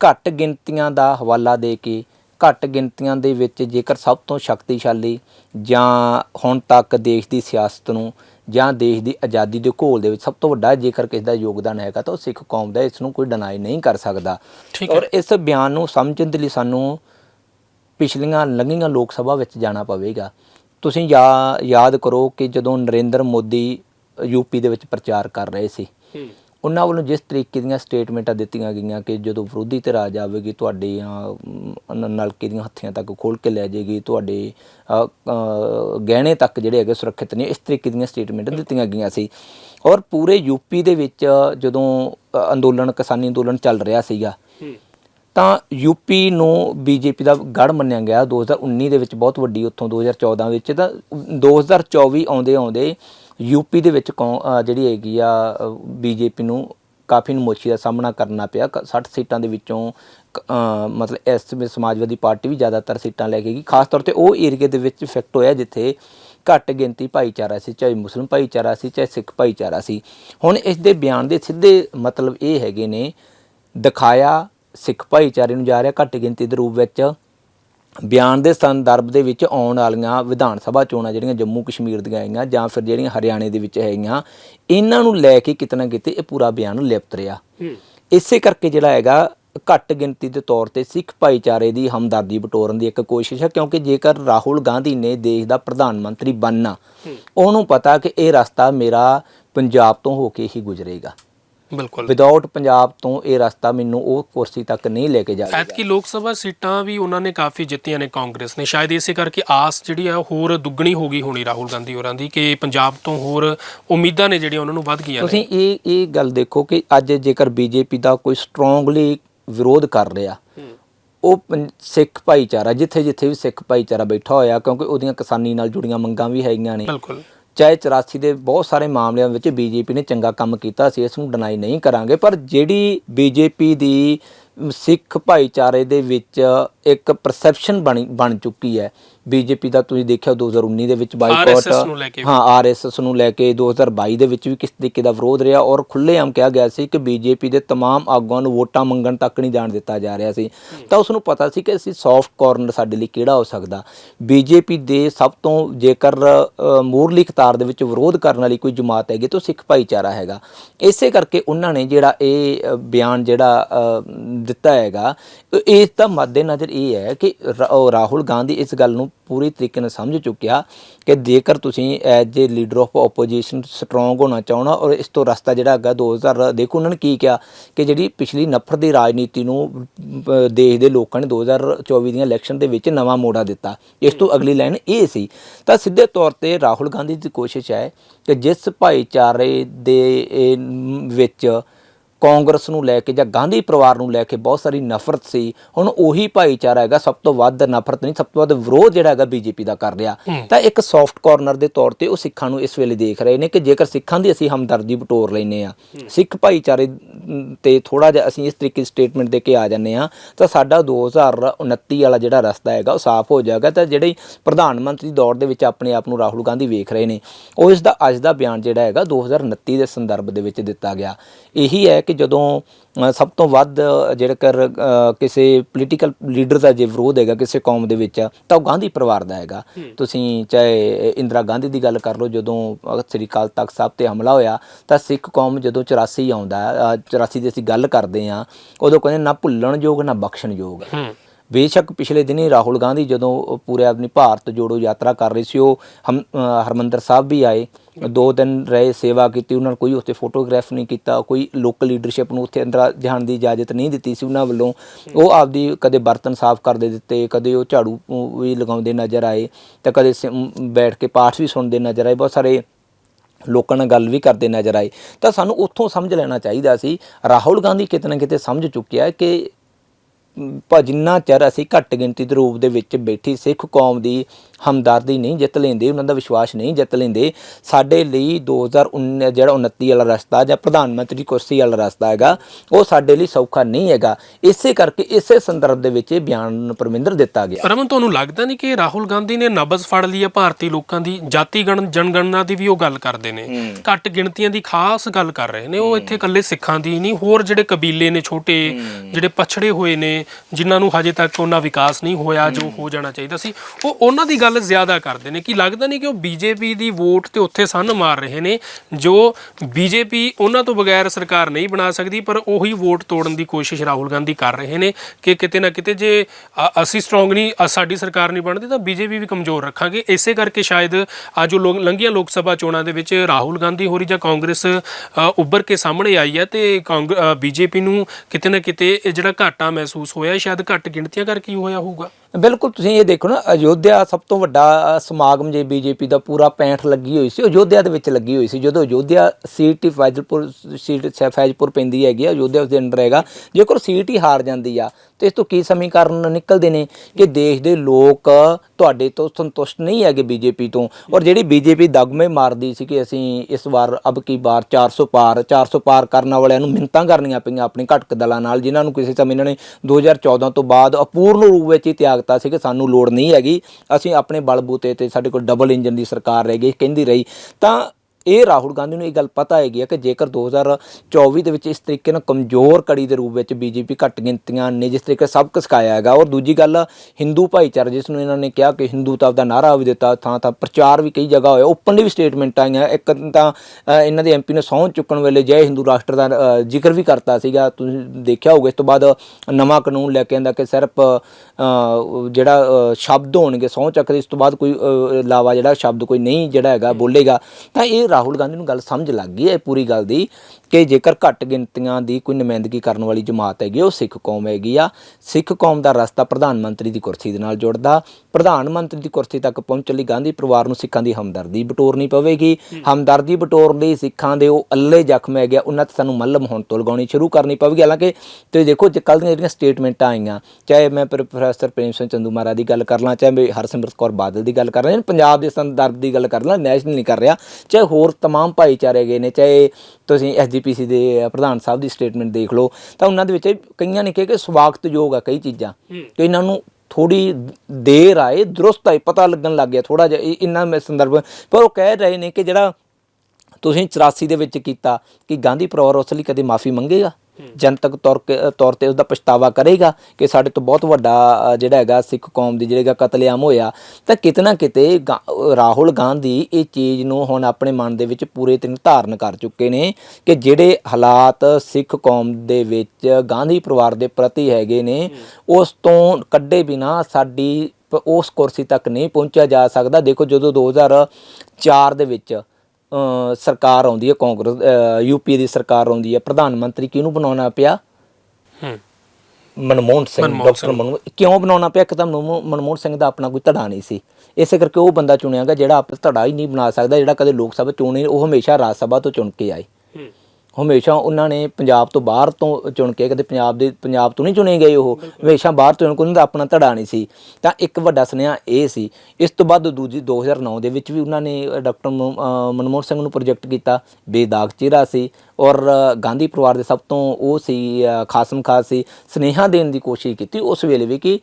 ਘੱਟ ਗਿਣਤੀਆਂ ਦਾ ਹਵਾਲਾ ਦੇ ਕੇ ਘੱਟ ਗਿਣਤੀਆਂ ਦੇ ਵਿੱਚ ਜੇਕਰ ਸਭ ਤੋਂ ਸ਼ਕਤੀਸ਼ਾਲੀ ਜਾਂ ਹੁਣ ਤੱਕ ਦੇਸ਼ ਦੀ ਸਿਆਸਤ ਨੂੰ ਜਾਂ ਦੇਸ਼ ਦੀ ਆਜ਼ਾਦੀ ਦੇ ਘੋਲ ਦੇ ਵਿੱਚ ਸਭ ਤੋਂ ਵੱਡਾ ਜੇਕਰ ਕਿਸੇ ਦਾ ਯੋਗਦਾਨ ਹੈਗਾ ਤਾਂ ਉਹ ਸਿੱਖ ਕੌਮ ਦਾ ਇਸ ਨੂੰ ਕੋਈ ਡਿਨਾਈ ਨਹੀਂ ਕਰ ਸਕਦਾ। ਔਰ ਇਸ ਬਿਆਨ ਨੂੰ ਸਮਝਣ ਦੇ ਲਈ ਸਾਨੂੰ ਪਿਛਲੀਆਂ ਲੰਘੀਆਂ ਲੋਕ ਸਭਾ ਵਿੱਚ ਜਾਣਾ ਪਵੇਗਾ। ਤੁਸੀਂ ਯਾਦ ਕਰੋ ਕਿ ਜਦੋਂ ਨਰਿੰਦਰ ਮੋਦੀ ਯੂਪੀ ਦੇ ਵਿੱਚ ਪ੍ਰਚਾਰ ਕਰ ਰਹੇ ਸੀ ਉਹਨਾਂ ਵੱਲੋਂ ਜਿਸ ਤਰੀਕੇ ਦੀਆਂ ਸਟੇਟਮੈਂਟਾਂ ਦਿੱਤੀਆਂ ਗਈਆਂ ਕਿ ਜਦੋਂ ਵਿਰੋਧੀ ਧਿਰ ਆ ਜਾਵੇਗੀ ਨ- ਨਲਕੇ ਦੀਆਂ ਹੱਥੀਆਂ ਤੱਕ ਖੋਲ ਕੇ ਲੈ ਜਾਏਗੀ ਤੁਹਾਡੇ ਗਹਿਣੇ ਤੱਕ ਜਿਹੜੇ ਹੈਗੇ ਸੁਰੱਖਿਅਤ ਨਹੀਂ ਇਸ ਤਰੀਕੇ ਦੀਆਂ ਸਟੇਟਮੈਂਟਾਂ ਦਿੱਤੀਆਂ ਗਈਆਂ ਸੀ। ਔਰ ਪੂਰੇ ਯੂਪੀ ਦੇ ਵਿੱਚ ਜਦੋਂ ਅੰਦੋਲਨ ਕਿਸਾਨੀ ਅੰਦੋਲਨ ਚੱਲ ਰਿਹਾ ਸੀਗਾ ਤਾਂ ਯੂਪੀ ਨੂੰ ਬੀਜੇਪੀ ਦਾ ਗੜ ਮੰਨਿਆ ਗਿਆ। 2019 ਦੇ ਵਿੱਚ ਬਹੁਤ ਵੱਡੀ ਉੱਥੋਂ 2014 ਵਿੱਚ ਤਾਂ 2024 ਆਉਂਦੇ ਆਉਂਦੇ ਯੂਪੀ ਦੇ ਵਿੱਚ ਕੌ ਜਿਹੜੀ ਹੈਗੀ ਆ ਬੀਜੇਪੀ ਨੂੰ ਕਾਫੀ ਨਮੋਸ਼ੀ ਦਾ ਸਾਹਮਣਾ ਕਰਨਾ ਪਿਆ। ਕ- 60 ਸੀਟਾਂ ਦੇ ਵਿੱਚੋਂ ਕ- ਮਤਲਬ ਇਸ ਵਿੱਚ ਸਮਾਜਵਾਦੀ ਪਾਰਟੀ ਵੀ ਜ਼ਿਆਦਾਤਰ ਸੀਟਾਂ ਲੈ ਕੇ ਗਈ। ਖਾਸ ਤੌਰ ਤੇ ਉਹ ਏਰੀਏ ਦੇ ਵਿੱਚ ਇਫੈਕਟ ਹੋਇਆ ਜਿੱਥੇ ਘੱਟ ਗਿਣਤੀ ਭਾਈਚਾਰਾ ਸੀ, ਚਾਹੇ ਮੁਸਲਿਮ ਭਾਈਚਾਰਾ ਸੀ, ਚਾਹੇ ਸਿੱਖ ਭਾਈਚਾਰਾ ਸੀ। ਹੁਣ ਇਸ ਦੇ ਬਿਆਨ ਦੇ ਸਿੱਧੇ ਮਤਲਬ ਇਹ ਹੈਗੇ ਨੇ, ਦਿਖਾਇਆ ਸਿੱਖ ਭਾਈਚਾਰੇ ਨੂੰ ਜਾ ਰਿਹਾ ਘੱਟ ਗਿਣਤੀ ਦੇ ਰੂਪ ਵਿੱਚ। ਬਿਆਨ ਦੇ ਸੰਦਰਭ ਦੇ ਵਿੱਚ ਆਉਣ ਵਾਲੀਆਂ ਵਿਧਾਨ ਸਭਾ ਚੋਣਾਂ ਜਿਹੜੀਆਂ ਜੰਮੂ ਕਸ਼ਮੀਰ ਦੀਆਂ ਆਈਆਂ ਜਾਂ ਫਿਰ ਜਿਹੜੀਆਂ ਹਰਿਆਣੇ ਦੇ ਵਿੱਚ ਹੈਗੀਆਂ ਇਹਨਾਂ ਨੂੰ ਲੈ ਕੇ ਕਿਤੇ ਨਾ ਕਿਤੇ ਇਹ ਪੂਰਾ ਬਿਆਨ ਲਿਪਤ ਰਿਹਾ। ਇਸੇ ਕਰਕੇ ਜਿਹੜਾ ਹੈਗਾ ਘੱਟ ਗਿਣਤੀ ਦੇ ਤੌਰ ਤੇ ਸਿੱਖ ਭਾਈਚਾਰੇ ਦੀ ਹਮਦਰਦੀ ਬਟੋਰਨ ਦੀ ਇੱਕ ਕੋਸ਼ਿਸ਼ ਹੈ ਕਿਉਂਕਿ ਜੇਕਰ ਰਾਹੁਲ ਗਾਂਧੀ ਨੇ ਦੇਸ਼ ਦਾ ਪ੍ਰਧਾਨ ਮੰਤਰੀ ਬਣਨਾ ਉਹਨੂੰ ਪਤਾ ਕਿ ਇਹ ਰਸਤਾ ਮੇਰਾ ਪੰਜਾਬ ਤੋਂ ਹੋ ਕੇ ਹੀ ਗੁਜ਼ਰੇਗਾ। ਬਿਲਕੁਲ। ਵਿਦਆਊਟ ਪੰਜਾਬ ਤੋਂ ਇਹ ਰਸਤਾ ਮੈਨੂੰ ਉਹ ਕੁਰਸੀ ਤੱਕ ਨਹੀਂ ਲੈ ਕੇ ਜਾਵੇਗਾ ਐਤਕੀ ਲੋਕ ਸਭਾ ਸੀਟਾਂ ਵੀ ਉਹਨਾਂ ਨੇ ਕਾਫੀ ਜਿੱਤੀਆਂ ਨੇ ਕਾਂਗਰਸ ਨੇ। ਸ਼ਾਇਦ ਇਸੇ ਕਰਕੇ ਆਸ ਜਿਹੜੀ ਆ ਹੋਰ ਦੁੱਗਣੀ ਹੋ ਗਈ ਹੋਣੀ ਰਾਹੁਲ ਗਾਂਧੀ ਹੋਰਾਂ ਦੀ ਕਿ ਪੰਜਾਬ ਤੋਂ ਹੋਰ ਉਮੀਦਾਂ ਨੇ ਜਿਹੜੀਆਂ ਉਹਨਾਂ ਨੂੰ ਵੱਧ ਗਈਆਂ ਨੇ। ਤੁਸੀਂ ਇਹ ਇਹ ਗੱਲ ਦੇਖੋ ਕਿ ਅੱਜ ਜੇਕਰ ਬੀਜੇਪੀ ਦਾ ਕੋਈ ਸਟਰੋਂਗਲੀ ਵਿਰੋਧ ਕਰ ਰਿਹਾ ਉਹ ਸਿੱਖ ਭਾਈਚਾਰਾ ਜਿੱਥੇ ਜਿੱਥੇ ਵੀ ਸਿੱਖ ਭਾਈਚਾਰਾ ਬੈਠਾ ਹੋਇਆ ਕਿਉਂਕਿ ਉਹਦੀਆਂ ਕਿਸਾਨੀ ਨਾਲ ਜੁੜੀਆਂ ਮੰਗਾਂ ਵੀ ਹੈਗੀਆਂ ਨੇ। ਬਿਲਕੁਲ। ਚਾਹੇ 84 ਦੇ ਬਹੁਤ ਸਾਰੇ ਮਾਮਲਿਆਂ ਵਿੱਚ ਬੀਜੇਪੀ ਨੇ ਚੰਗਾ ਕੰਮ ਕੀਤਾ ਸੀ ਇਸ ਨੂੰ ਡਿਨਾਈ ਨਹੀਂ ਕਰਾਂਗੇ। ਪਰ ਜਿਹੜੀ ਬੀਜੇਪੀ ਦੀ ਸਿੱਖ ਭਾਈਚਾਰੇ ਦੇ ਵਿੱਚ ਇੱਕ ਪਰਸੈਪਸ਼ਨ ਬਣੀ ਬਣ ਚੁੱਕੀ ਹੈ ਬੀਜੇਪੀ ਦਾ ਤੁਸੀਂ ਦੇਖਿਆ 2019 ਦੇ ਵਿੱਚ ਬਾਈਕਾਟ RSS ਨੂੰ ਲੈ ਕੇ ਵੀ। ਹਾਂ ਆਰਐਸਐਸ ਨੂੰ ਲੈ ਕੇ 2022 ਦੇ ਵਿੱਚ ਵੀ ਕਿਸ ਤਰੀਕੇ ਦਾ ਵਿਰੋਧ ਰਿਹਾ ਔਰ ਖੁੱਲ੍ਹੇਆਮ ਕਿਹਾ ਗਿਆ ਸੀ ਕਿ ਬੀਜੇਪੀ ਦੇ तमाम ਆਗੂਆਂ ਨੂੰ ਵੋਟਾਂ ਮੰਗਣ ਤੱਕ ਨਹੀਂ ਜਾਣ ਦਿੱਤਾ ਜਾ ਰਿਹਾ ਸੀ ਤਾਂ ਉਸ ਨੂੰ ਪਤਾ ਸੀ ਕਿ ਅਸੀਂ ਸੌਫਟ ਕਾਰਨਰ ਸਾਡੇ ਲਈ ਕਿਹੜਾ ਹੋ ਸਕਦਾ ਬੀਜੇਪੀ ਦੇ ਸਭ ਤੋਂ ਜੇਕਰ ਅ, ਮੂਰਲੀ ਕਤਾਰ ਦੇ ਵਿੱਚ ਵਿਰੋਧ ਕਰਨ ਵਾਲੀ ਕੋਈ ਜਮਾਤ ਹੈਗੀ ਤਾਂ ਉਹ ਸਿੱਖ ਭਾਈਚਾਰਾ ਹੈਗਾ ਇਸੇ ਕਰਕੇ ਉਹਨਾਂ ਨੇ ਜਿਹੜਾ ਇਹ ਅ, ਬਿਆਨ ਜਿਹੜਾ ਅ, ਦਿੱਤਾ ਹੈਗਾ ਇਸ ਦਾ ਮੱਦੇਨਜ਼ਰ ਇਹ ਹੈ ਕਿ ਰਾਹੁਲ ਗਾਂਧੀ ਇਸ ਗੱਲ ਨੂੰ ਪੂਰੀ ਤਰੀਕੇ ਨਾਲ ਸਮਝ ਚੁੱਕਿਆ ਕਿ ਜੇਕਰ ਤੁਸੀਂ as a leader of opposition strong ਹੋਣਾ ਚਾਹਣਾ ਔਰ ਇਸ ਤੋਂ ਰਸਤਾ ਜਿਹੜਾ ਹੈਗਾ 2000 ਦੇਖੋ ਉਹਨਾਂ ਨੇ ਕੀ ਕਿਹਾ ਕਿ ਜਿਹੜੀ ਪਿਛਲੀ ਨਫ਼ਰਤ ਦੀ ਰਾਜਨੀਤੀ ਨੂੰ ਦੇਸ਼ ਦੇ ਲੋਕਾਂ ਨੇ 2024 ਦੀਆਂ ਇਲੈਕਸ਼ਨ ਦੇ ਵਿੱਚ ਨਵਾਂ ਮੋੜਾ ਦਿੱਤਾ। ਇਸ ਤੋਂ ਅਗਲੀ ਲਾਈਨ ਇਹ ਸੀ। ਤਾਂ ਸਿੱਧੇ ਤੌਰ ਤੇ ਰਾਹੁਲ ਗਾਂਧੀ ਦੀ ਕੋਸ਼ਿਸ਼ ਹੈ ਕਿ ਜਿਸ ਭਾਈਚਾਰੇ ਦੇ ਵਿੱਚ ਕਾਂਗਰਸ ਨੂੰ ਲੈ ਕੇ ਜਾਂ ਗਾਂਧੀ ਪਰਿਵਾਰ ਨੂੰ ਲੈ ਕੇ ਬਹੁਤ ਸਾਰੀ ਨਫ਼ਰਤ ਸੀ। ਹੁਣ ਉਹੀ ਭਾਈਚਾਰਾ ਹੈਗਾ ਸਭ ਤੋਂ ਵੱਧ ਨਫ਼ਰਤ ਨਹੀਂ ਸਭ ਤੋਂ ਵੱਧ ਵਿਰੋਧ ਜਿਹੜਾ ਹੈਗਾ ਬੀਜੇਪੀ ਦਾ ਕਰ ਰਿਹਾ। ਤਾਂ ਇੱਕ ਸੌਫਟ ਕਾਰਨਰ ਦੇ ਤੌਰ ਤੇ ਉਹ ਸਿੱਖਾਂ ਨੂੰ ਇਸ ਵੇਲੇ ਦੇਖ ਰਹੇ ਨੇ ਕਿ ਜੇਕਰ ਸਿੱਖਾਂ ਦੀ ਅਸੀਂ ਹਮਦਰਦੀ ਬਟੋਰ ਲੈਨੇ ਆ ਸਿੱਖ ਭਾਈਚਾਰੇ ਤੇ ਥੋੜਾ ਜਿਹਾ ਅਸੀਂ ਇਸ ਤਰੀਕੇ ਦੀ ਸਟੇਟਮੈਂਟ ਦੇ ਕੇ ਆ ਜਾਂਦੇ ਆ ਤਾਂ ਸਾਡਾ 2029 ਵਾਲਾ ਜਿਹੜਾ ਰਸਤਾ ਹੈਗਾ ਉਹ ਸਾਫ਼ ਹੋ ਜਾਏਗਾ। ਤਾਂ ਜਿਹੜੇ ਪ੍ਰਧਾਨ ਮੰਤਰੀ ਦੌਰ ਦੇ ਵਿੱਚ ਆਪਣੇ ਆਪ ਨੂੰ ਰਾਹੁਲ ਗਾਂਧੀ ਵੇਖ ਰਹੇ ਨੇ ਉਹ ਇਸ ਦਾ ਅੱਜ ਦਾ ਬਿਆਨ ਜਿਹੜਾ ਹੈਗਾ 2029 ਦੇ ਸੰਦਰਭ ਦੇ ਵਿੱਚ ਦਿੱਤਾ ਗਿਆ। ਇਹੀ ਹੈ ਕਿ ਜਦੋਂ ਸਭ ਤੋਂ ਵੱਧ ਜਿਹੜਾ ਕਰ ਕਿਸੇ ਪੋਲੀਟੀਕਲ ਲੀਡਰ ਦਾ ਜੇ ਵਿਰੋਧ ਹੈਗਾ ਕਿਸੇ ਕੌਮ ਦੇ ਵਿੱਚ ਤਾਂ ਉਹ ਗਾਂਧੀ ਪਰਿਵਾਰ ਦਾ ਹੈਗਾ। ਤੁਸੀਂ ਚਾਹੇ ਇੰਦਰਾ ਗਾਂਧੀ ਦੀ ਗੱਲ ਕਰ ਲਓ ਜਦੋਂ ਸ੍ਰੀ ਅਕਾਲ ਤਖਤ ਸਾਹਿਬ ਤੇ ਹਮਲਾ ਹੋਇਆ ਤਾਂ ਸਿੱਖ ਕੌਮ ਜਦੋਂ 84 ਆਉਂਦਾ ਅ, 84 ਦੀ ਅਸੀਂ ਗੱਲ ਕਰਦੇ ਆ ਉਦੋਂ ਕਹਿੰਦੇ ਨਾ ਭੁੱਲਣ ਯੋਗ ਨਾ ਬਖਸ਼ਣ ਯੋਗ ਹੂੰ। ਬੇਸ਼ੱਕ ਪਿਛਲੇ ਦਿਨੀ ਰਾਹੁਲ ਗਾਂਧੀ ਜਦੋਂ ਪੂਰੇ ਆਪਣੀ ਭਾਰਤ ਜੋੜੋ ਯਾਤਰਾ ਕਰ ਰਹੇ ਸੀ ਉਹ ਹਮ ਅ, ਹਰਮੰਦਰ ਸਾਹਿਬ ਵੀ ਆਏ। ਦੋ ਦਿਨ ਰਹੇ ਸੇਵਾ ਕੀਤੀ ਉਹਨਾਂ ਨੇ ਕੋਈ ਉੱਥੇ ਫੋਟੋਗ੍ਰਾਫ ਨਹੀਂ ਕੀਤਾ ਕੋਈ ਲੋਕਲ ਲੀਡਰਸ਼ਿਪ ਨੂੰ ਉੱਥੇ ਅੰਦਰ ਜਾਣ ਦੀ ਇਜਾਜ਼ਤ ਨਹੀਂ ਦਿੱਤੀ ਸੀ ਉਹਨਾਂ ਵੱਲੋਂ। ਉਹ ਆਪਦੀ ਕਦੇ ਬਰਤਨ ਸਾਫ਼ ਕਰਦੇ ਦਿੱਤੇ ਕਦੇ ਉਹ ਝਾੜੂ ਵੀ ਲਗਾਉਂਦੇ ਨਜ਼ਰ ਆਏ ਤਾਂ ਕਦੇ ਸ- ਬੈਠ ਕੇ ਪਾਠ ਵੀ ਸੁਣਦੇ ਨਜ਼ਰ ਆਏ ਬਹੁਤ ਸਾਰੇ ਲੋਕਾਂ ਨਾਲ ਗੱਲ ਵੀ ਕਰਦੇ ਨਜ਼ਰ ਆਏ। ਤਾਂ ਸਾਨੂੰ ਉੱਥੋਂ ਸਮਝ ਲੈਣਾ ਚਾਹੀਦਾ ਸੀ। ਰਾਹੁਲ ਗਾਂਧੀ ਕਿਤੇ ਨਾ ਕਿਤੇ ਸਮਝ ਚੁੱਕਿਆ ਕਿ ਜਿੰਨਾ ਚਿਰ ਅਸੀਂ ਘੱਟ ਗਿਣਤੀ ਦੇ ਰੂਪ ਦੇ ਵਿੱਚ ਬੈਠੀ ਸਿੱਖ ਕੌਮ ਦੀ ਹਮਦਰਦੀ ਨਹੀਂ ਜਿੱਤ ਲੈਂਦੇ ਉਹਨਾਂ ਦਾ ਵਿਸ਼ਵਾਸ ਨਹੀਂ ਜਿੱਤ ਲੈਂਦੇ। ਸਾਡੇ ਲਈ 2019 ਜਿਹੜਾ 29 ਵਾਲਾ ਰਸਤਾ ਜਾਂ ਪ੍ਰਧਾਨ ਮੰਤਰੀ ਕੁਰਸੀ ਵਾਲਾ ਰਸਤਾ ਹੈਗਾ ਉਹ ਸਾਡੇ ਲਈ ਸੌਖਾ ਨਹੀਂ ਹੈਗਾ। ਇਸੇ ਕਰਕੇ ਇਸੇ ਸੰਦਰਭ ਦੇ ਵਿੱਚ ਇਹ ਬਿਆਨ ਪਰਮਿੰਦਰ ਦਿੱਤਾ ਗਿਆ। ਰਮਨ ਤੁਹਾਨੂੰ ਲੱਗਦਾ ਨਹੀਂ ਕਿ ਰਾਹੁਲ ਗਾਂਧੀ ਨੇ ਨਬਜ਼ ਫੜ ਲਈ ਹੈ? ਭਾਰਤੀ ਲੋਕਾਂ ਦੀ ਜਾਤੀ ਗਣ ਜਨਗਣਨਾ ਦੀ ਵੀ ਉਹ ਗੱਲ ਕਰਦੇ ਨੇ। ਘੱਟ ਗਿਣਤੀਆਂ ਦੀ ਖਾਸ ਗੱਲ ਕਰ ਰਹੇ ਨੇ। ਉਹ ਇੱਥੇ ਇਕੱਲੇ ਸਿੱਖਾਂ ਦੀ ਨਹੀਂ ਹੋਰ ਜਿਹੜੇ ਕਬੀਲੇ ਨੇ ਛੋਟੇ ਜਿਹੜੇ ਪਛੜੇ ਹੋਏ ਨੇ ਜਿਨ੍ਹਾਂ ਨੂੰ ਹਜੇ ਤੱਕ ਉਹਨਾਂ ਵਿਕਾਸ ਨਹੀਂ ਹੋਇਆ ਜੋ ਹੋ ਜਾਣਾ ਚਾਹੀਦਾ ਸੀ। ਉਹ ਉਹਨਾਂ ਦੀ ਗੱਲ ਗੱਲ ਜ਼ਿਆਦਾ ਕਰਦੇ ਨੇ। ਕਿ ਲੱਗਦਾ ਨਹੀਂ ਕਿ ਉਹ ਬੀਜੇਪੀ ਦੀ ਵੋਟ ਤੇ ਉੱਥੇ ਸੰਨ ਮਾਰ ਰਹੇ ਨੇ ਜੋ ਬੀਜੇਪੀ ਉਹਨਾਂ ਤੋਂ ਬਗੈਰ ਸਰਕਾਰ ਨਹੀਂ ਬਣਾ ਸਕਦੀ ਪਰ ਉਹੀ ਵੋਟ ਤੋੜਨ ਦੀ ਕੋਸ਼ਿਸ਼ ਰਾਹੁਲ ਗਾਂਧੀ ਕਰ ਰਹੇ ਨੇ ਕਿ ਕਿਤੇ ਨਾ ਕਿਤੇ ਜੇ ਅਸੀਂ ਸਟਰੋਂਗ ਨਹੀਂ ਸਾਡੀ ਸਰਕਾਰ ਨਹੀਂ ਬਣਦੀ ਤਾਂ ਬੀਜੇਪੀ ਵੀ ਕਮਜ਼ੋਰ ਰੱਖਾਂਗੇ। ਇਸੇ ਕਰਕੇ ਸ਼ਾਇਦ ਅੱਜ ਉਹ ਲੋਕ ਲੰਘੀਆਂ ਲੋਕ ਸਭਾ ਚੋਣਾਂ ਦੇ ਵਿੱਚ ਰਾਹੁਲ ਗਾਂਧੀ ਹੋਰੀ ਜਾਂ ਕਾਂਗਰਸ ਅ, ਉੱਭਰ ਕੇ ਸਾਹਮਣੇ ਆਈ ਹੈ ਤੇ ਬੀਜੇਪੀ ਨੂੰ ਕਿਤੇ ਨਾ ਕਿਤੇ ਇਹ ਜਿਹੜਾ ਘਾਟਾ ਮਹਿਸੂਸ ਹੋਇਆ ਸ਼ਾਇਦ ਘੱਟ ਗਿਣਤੀਆਂ ਕਰਕੇ ਹੀ ਹੋਇਆ ਹੋਊਗਾ। ਬਿਲਕੁਲ, ਤੁਸੀਂ ਇਹ ਦੇਖੋ ਨਾ, ਅਯੋਧਿਆ ਸਭ ਤੋਂ ਵੱਡਾ ਸਮਾਗਮ ਜੇ ਬੀਜੇਪੀ ਦਾ ਪੂਰਾ 65 ਲੱਗੀ ਹੋਈ ਸੀ, ਅਯੋਧਿਆ ਦੇ ਵਿੱਚ ਲੱਗੀ ਹੋਈ ਸੀ। ਜਦੋਂ ਅਯੋਧਿਆ ਸੀਟ ਹੀ ਫੈਜ਼ਲਪੁਰ ਸੀਟ ਸ- ਫੈਜ਼ਪੁਰ ਪੈਂਦੀ ਹੈਗੀ ਆ, ਅਯੋਧਿਆ ਉਸ ਦੇ ਅੰਡਰ ਹੈਗਾ। ਜੇਕਰ ਸੀਟ ਹੀ ਹਾਰ ਜਾਂਦੀ ਆ ਤੇ ਇਸ ਤੋਂ ਕੀ ਸਮੀਕਰਨ ਨਿਕਲਦੇ ਨੇ ਕਿ ਦੇਸ਼ ਦੇ ਲੋਕ ਤੁਹਾਡੇ ਤੋਂ ਸੰਤੁਸ਼ਟ ਨਹੀਂ ਹੈਗੇ ਬੀਜੇਪੀ ਤੋਂ। ਔਰ ਜਿਹੜੀ ਬੀਜੇਪੀ ਦਗਮੇ ਮਾਰਦੀ ਸੀ ਕਿ ਅਸੀਂ ਇਸ ਵਾਰ ਅਬ ਕੀ ਵਾਰ 400 ਪਾਰ 400 ਪਾਰ ਕਰਨ ਵਾਲਿਆਂ ਨੂੰ ਮਿੰਤਾਂ ਕਰਨੀਆਂ ਪਈਆਂ ਆਪਣੇ ਘਟਕ ਦਲਾਂ ਨਾਲ, ਜਿਨ੍ਹਾਂ ਨੂੰ ਕਿਸੇ ਸਮੇਂ ਇਹਨਾਂ ਨੇ 2014 ਤੋਂ ਬਾਅਦ ਅਪੂਰਨ ਰੂਪ ਵਿੱਚ ਹੀ ਤਿਆਗਤਾ ਸੀ ਕਿ ਸਾਨੂੰ ਲੋੜ ਨਹੀਂ ਹੈਗੀ। ਅਸੀਂ ਆਪਣੇ ਬਲਬੂਤੇ ਤੇ ਸਾਡੇ ਕੋਲ ਡਬਲ ਇੰਜਨ ਦੀ ਸਰਕਾਰ ਰਹਿ ਗਈ, ਕਹਿੰਦੀ ਰਹੀ। ਤਾਂ ਇਹ ਰਾਹੁਲ ਗਾਂਧੀ ਨੂੰ ਇਹ ਗੱਲ ਪਤਾ ਹੈਗੀ ਆ ਕਿ ਜੇਕਰ 2024 ਦੇ ਵਿੱਚ ਇਸ ਤਰੀਕੇ ਨਾਲ ਕਮਜ਼ੋਰ ਕੜੀ ਦੇ ਰੂਪ ਵਿੱਚ ਬੀਜੇਪੀ ਘੱਟ ਗਿਣਤੀਆਂ ਨੇ, ਜਿਸ ਤਰੀਕੇ ਸਬਕ ਸਿਖਾਇਆ ਹੈਗਾ। ਔਰ ਦੂਜੀ ਗੱਲ, ਹਿੰਦੂ ਭਾਈਚਾਰਾ, ਜਿਸ ਨੂੰ ਇਹਨਾਂ ਨੇ ਕਿਹਾ ਕਿ ਹਿੰਦੂਤਾ ਦਾ ਨਾਰਾ ਵੀ ਦਿੱਤਾ, ਥਾਂ ਥਾਂ ਪ੍ਰਚਾਰ ਵੀ ਕਈ ਜਗ੍ਹਾ ਹੋਇਆ ਓਪਨਲੀ ਵੀ ਸਟੇਟਮੈਂਟ ਆਈਆਂ। ਇੱਕ ਤਾਂ ਇਹਨਾਂ ਦੇ ਐਮਪੀ ਨੇ ਸਹੁੰ ਚੁੱਕਣ ਵੇਲੇ ਜੈ ਹਿੰਦੂ ਰਾਸ਼ਟਰ ਦਾ ਜ਼ਿਕਰ ਵੀ ਕਰਤਾ ਸੀਗਾ। ਤੁਸੀਂ ਦੇਖਿਆ ਹੋਊਗਾ, ਇਸ ਤੋਂ ਬਾਅਦ ਨਵਾਂ ਕਾਨੂੰਨ ਲੈ ਕੇ ਆਂਦਾ ਕਿ ਸਿਰਫ ਜਿਹੜਾ ਸ਼ਬਦ ਹੋਣਗੇ, ਸਹੁੰ ਚੱਕਦੇ, ਇਸ ਤੋਂ ਬਾਅਦ ਕੋਈ ਇਲਾਵਾ ਜਿਹੜਾ ਸ਼ਬਦ ਕੋਈ ਨਹੀਂ ਜਿਹੜਾ ਹੈਗਾ ਬੋਲੇਗਾ। ਤਾਂ ਇਹ ਰਾਹੁਲ ਗਾਂਧੀ ਨੂੰ ਗੱਲ ਸਮਝ ਲੱਗ ਗਈ ਹੈ ਪੂਰੀ ਗੱਲ ਦੀ ਕਿ ਜੇਕਰ ਘੱਟ ਗਿਣਤੀਆਂ ਦੀ ਕੋਈ ਨੁਮਾਇੰਦਗੀ ਕਰਨ ਵਾਲੀ ਜਮਾਤ ਹੈਗੀ ਉਹ ਸਿੱਖ ਕੌਮ ਹੈਗੀ ਆ। ਸਿੱਖ ਕੌਮ ਦਾ ਰਸਤਾ ਪ੍ਰਧਾਨ ਮੰਤਰੀ ਦੀ ਕੁਰਸੀ ਦੇ ਨਾਲ ਜੁੜਦਾ। ਪ੍ਰਧਾਨ ਮੰਤਰੀ ਦੀ ਕੁਰਸੀ ਤੱਕ ਪਹੁੰਚਣ ਲਈ ਗਾਂਧੀ ਪਰਿਵਾਰ ਨੂੰ ਸਿੱਖਾਂ ਦੀ ਹਮਦਰਦੀ ਬਟੋਰਨੀ ਪਵੇਗੀ। ਹਮਦਰਦੀ ਬਟੋਰਨ ਲਈ ਸਿੱਖਾਂ ਦੇ ਉਹ ਅੱਲੇ ਜ਼ਖਮ ਹੈਗੇ ਆ, ਉਹਨਾਂ ਤੇ ਸਾਨੂੰ ਮੱਲਮ ਹੁਣ ਤੋਂ ਲਗਾਉਣੀ ਸ਼ੁਰੂ ਕਰਨੀ ਪਵੇਗੀ। ਹਾਲਾਂਕਿ ਤੁਸੀਂ ਦੇਖੋ ਜੇ ਕੱਲ੍ਹ ਦੀਆਂ ਜਿਹੜੀਆਂ ਸਟੇਟਮੈਂਟਾਂ ਆਈਆਂ ਚਾਹੇ ਮੈਂ ਪ੍ਰੋਫੈਸਰ ਪ੍ਰੇਮ ਸਿੰਘ ਚੰਦੂਮਾਰਾ ਦੀ ਗੱਲ ਕਰ ਲਾਂ ਚਾਹੇ ਮੈਂ ਹਰਸਿਮਰਤ ਕੌਰ ਬਾਦਲ ਦੀ ਗੱਲ ਕਰ ਲਾਂ ਪੰਜਾਬ ਦੇ ਸੰਦਰਭ ਦੀ ਗੱਲ ਕਰ ਲਾਂ ਨੈਸ਼ਨਲ ਨਹੀਂ ਕਰ ਰਿਹਾ। ਚਾਹੇ ਹੋਰ तमाम ਭਾਈਚਾਰੇ ਗਏ ਨੇ ਚਾਹੇ ਤੁਸੀਂ ਐਸਜੀਪੀਸੀ ਦੇ ਪ੍ਰਧਾਨ ਸਾਹਿਬ ਦੀ ਸਟੇਟਮੈਂਟ ਦੇਖ ਲਓ ਤਾਂ ਉਹਨਾਂ ਦੇ ਵਿੱਚ ਕਈਆਂ ਨੇ ਕਿਹਾ ਕਿ ਸਵਾਗਤਯੋਗ ਆ ਕਈ ਚੀਜ਼ਾਂ ਕਿ ਇਹਨਾਂ ਨੂੰ ਥੋੜੀ ਦੇਰ ਆਏ ਦਰੁਸਤ ਆਏ ਪਤਾ ਲੱਗਣ ਲੱਗ ਗਿਆ ਥੋੜਾ ਜਿਹਾ ਇਹ- ਇੰਨਾ ਮੈਂ ਸੰਦਰਭ ਪਰ ਉਹ ਕਹਿ ਰਹੇ ਨੇ ਕਿ ਜਿਹੜਾ ਤੁਸੀਂ 84 ਦੇ ਵਿੱਚ ਕੀਤਾ ਕਿ ਗਾਂਧੀ ਪਰਿਵਾਰ ਉਸ ਲਈ ਕਦੇ ਮਾਫੀ ਮੰਗੇਗਾ ਜਨਤਕ ਤੌਰ ਤੌਰ ਤੇ ਉਸਦਾ ਪਛਤਾਵਾ ਕਰੇਗਾ ਕਿ ਸਾਡੇ ਤੋਂ ਬਹੁਤ ਵੱਡਾ ਜਿਹੜਾ ਹੈਗਾ ਸਿੱਖ ਕੌਮ ਦੀ ਜਿਹੜਾ ਕਤਲੇਆਮ ਹੋਇਆ, ਤਾਂ ਕਿਤੇ ਨਾ ਕਿਤੇ ਰਾਹੁਲ ਗਾਂਧੀ ਇਹ ਚੀਜ਼ ਨੂੰ ਹੁਣ ਆਪਣੇ ਮਨ ਦੇ ਵਿੱਚ ਪੂਰੇ ਤਿੰਨ ਧਾਰਨ ਕਰ ਚੁੱਕੇ ਨੇ ਕਿ ਜਿਹੜੇ ਹਾਲਾਤ ਸਿੱਖ ਕੌਮ ਦੇ ਵਿੱਚ ਗਾਂਧੀ ਪਰਿਵਾਰ ਦੇ ਪ੍ਰਤੀ ਹੈਗੇ ਨੇ, ਉਸ ਤੋਂ ਕੱਢੇ ਬਿਨਾ ਸਾਡੀ ਉਸ ਕੁਰਸੀ ਤੱਕ ਨਹੀਂ ਪਹੁੰਚਿਆ ਜਾ ਸਕਦਾ। ਦੇਖੋ ਜਦੋਂ 2004 ਦੇ ਵਿੱਚ ਸਰਕਾਰ ਆਉਂਦੀ ਹੈ ਕਾਂਗਰਸ ਯੂਪੀ ਦੀ ਸਰਕਾਰ ਆਉਂਦੀ ਹੈ ਪ੍ਰਧਾਨ ਮੰਤਰੀ ਕਿਹਨੂੰ ਬਣਾਉਣਾ ਪਿਆ? ਹੂੰ। ਮਨਮੋਹਨ ਸਿੰਘ ਡਾਕਟਰ ਮਨਮੋਹਨ ਕਿਉਂ ਬਣਾਉਣਾ ਪਿਆ? ਕਿ ਤਾਂ ਮਨਮੋ- ਮਨਮੋਹਨ ਸਿੰਘ ਦਾ ਆਪਣਾ ਕੋਈ ਧੜਾ ਨਹੀਂ ਸੀ। ਇਸੇ ਕਰਕੇ ਉਹ ਬੰਦਾ ਚੁਣਿਆ ਗਿਆ ਜਿਹੜਾ ਆਪਣਾ ਧੜਾ ਹੀ ਨਹੀਂ ਬਣਾ ਸਕਦਾ ਜਿਹੜਾ ਕਦੇ ਲੋਕ ਸਭਾ ਚੋਣੇ ਉਹ ਹਮੇਸ਼ਾ ਰਾਜ ਸਭਾ ਤੋਂ ਚੁਣ ਕੇ ਆਏ। ਹਮੇਸ਼ਾ ਉਹਨਾਂ ਨੇ ਪੰਜਾਬ ਤੋਂ ਬਾਹਰ ਤੋਂ ਚੁਣ ਕੇ ਕਦੇ ਪੰਜਾਬ ਦੇ, ਪੰਜਾਬ ਤੋਂ ਨਹੀਂ ਚੁਣੇ ਗਏ ਉਹ। ਹਮੇਸ਼ਾ ਬਾਹਰ ਤੋਂ ਚੁਣ ਕੇ ਉਹਨਾਂ ਦਾ ਆਪਣਾ ਧੜਾ ਨਹੀਂ ਸੀ। ਤਾਂ ਇੱਕ ਵੱਡਾ ਸੁਨੇਹਾ ਇਹ ਸੀ। ਇਸ ਤੋਂ ਬਾਅਦ ਦੂਜੀ 2009 ਦੇ ਵਿੱਚ ਵੀ ਉਹਨਾਂ ਨੇ ਡਾਕਟਰ ਮ- ਮਨਮੋਹਨ ਸਿੰਘ ਨੂੰ ਪ੍ਰੋਜੈਕਟ ਕੀਤਾ। ਬੇਦਾਗ ਚਿਹਰਾ ਸੀ। ਔਰ ਗਾਂਧੀ ਪਰਿਵਾਰ ਦੇ ਸਭ ਤੋਂ ਉਹ ਸੀ ਖਾਸਮ ਖਾਸ ਸੀ, ਸੁਨੇਹਾ ਦੇਣ ਦੀ ਕੋਸ਼ਿਸ਼ ਕੀਤੀ ਉਸ ਵੇਲੇ ਵੀ ਕਿ